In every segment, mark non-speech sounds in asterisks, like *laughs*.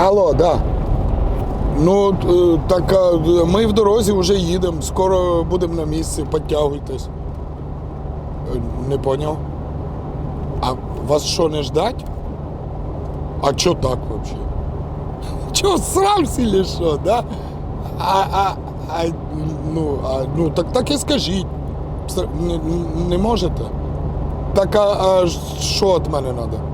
Алло, да. Ну, е, так ми в дорозі вже їдемо, скоро будемо на місці, підтягуйтесь. Е, Не поняв. А вас що, не ждать? А чо так вообще? *laughs* Чо, срався или що, да? А, а, а, ну, а, ну так, так і скажіть. Не, не можете? Так а що від мене треба?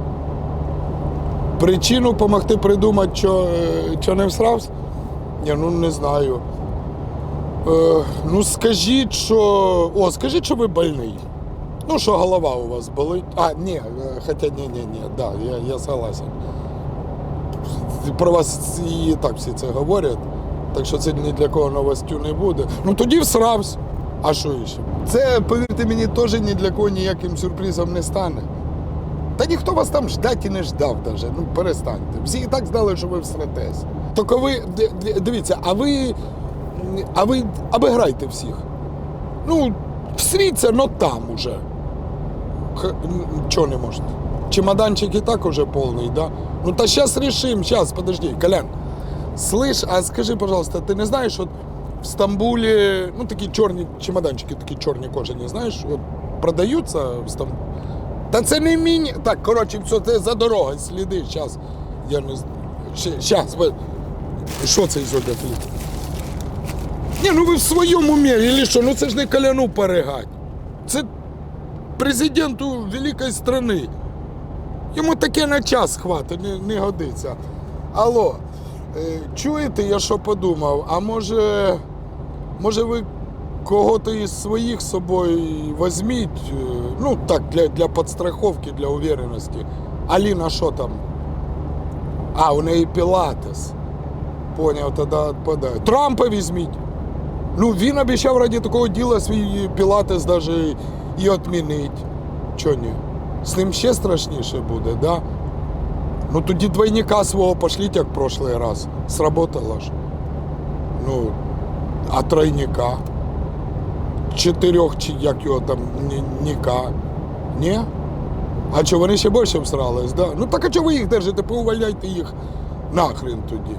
Причину допомогти придумати, що, е, що не всрався? Ні, ну не знаю. Е, ну скажіть, що. О, скажіть, що ви больний. Ну, що голова у вас болить. А, ні, е, хоча ні, ні, ні, да, я, я согласен. Про вас і так всі це говорять, так що це ні для кого новостю не буде. Ну тоді всрався. А що ще? Це, повірте мені, теж ні для кого ніяким сюрпризом не стане. Та ніхто вас там ждать і не ждав даже. Ну перестаньте. Всі і так знали, що ви всратесь. Тільки ви дивіться, а ви. А ви обіграйте всіх. Ну, всріться, но там уже. Чого не можете? Чемоданчик і так уже повний, да? Ну та зараз рішим, зараз, подожди, Колян. Слышь, а скажи, пожалуйста, ти не знаєш, от в Стамбулі, ну такі чорні чемоданчики, такі чорні кожані, знаєш, от продаються в Стамбулі. Та це не міні. Так, коротше, все, це за дорогою сліди. Зараз. Я не знаю. Зараз. Що це одяглі? Ні, ну ви в своєму или що? Ну це ж не коляну перегать. Це президенту великої страни. Йому таке на час хватить, не, не годиться. Алло, е, чуєте, я що подумав? А може, може ви кого-то із своїх з собою візьміть, е, ну так, для, для підстраховки, для уверенності. Аліна що там? А, у неї пілатес. Поняв, тоді відпадає. Трампа візьміть. Ну, він обіцяв раді такого діла свій пілатес даже і відмінить. Чо ні? З ним ще страшніше буде, да? Ну тоді двойника свого пошліть, як в прошлый раз. Сработало ж. Ну, а тройника? Чотирьох, чи як його там, ні- ніка. Ні? А що, вони ще більше всрались, да? Ну так а чого ви їх держите? Поувальняйте їх нахрен тоді.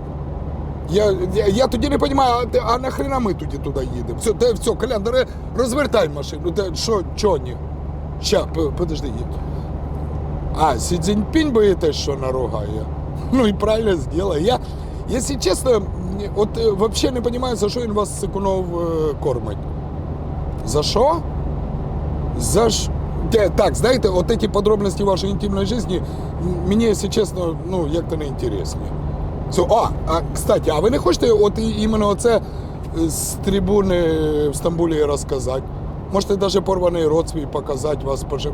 Я, я, я тоді не розумію, а, а нахрена ми тоді туди їдемо? Все, де, все, Колян, давай розвертай машину. Де, що, чо ні? Ща, подожди. А, Сі Цзіньпінь боїтесь, що наругає? Ну і правильно зробила. Я, якщо чесно, от е, взагалі не розумію, за що він вас Сикунов е, кормить. За що? За ш... Те, Так, знаєте, от эти подробности вашей интимной жизни мені, якщо чесно, ну, як-то не інтересні. Все, а, а, кстати, а ви не хочете от іменно оце е, з трибуни в Стамбулі розказати? Можете навіть порваний рот свій показати, вас пожив.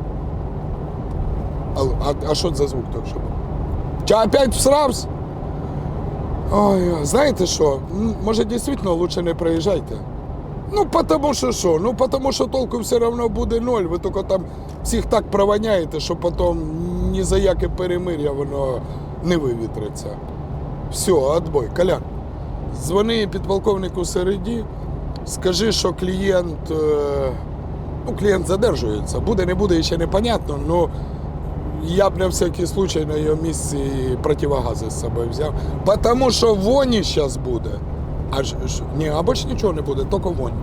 А, а, а що це за звук так, щоб? Чи опять всрався? Ой, знаєте що? Може, дійсно лучше не приїжджайте. Ну, потому що що? Ну, потому що толку все одно буде ноль. Ви тільки там всіх так провоняєте, що потім ні за яке перемир'я воно не вивітриться. Все, отбой. Колян, дзвони підполковнику Середі, скажи, що клієнт, е, ну, клієнт задержується. Буде, не буде, ще непонятно, але я б на всякий случай на його місці противогази з собою взяв. Тому що воні зараз буде. А ж, ж- ні, а більше нічого не буде, тільки вонь.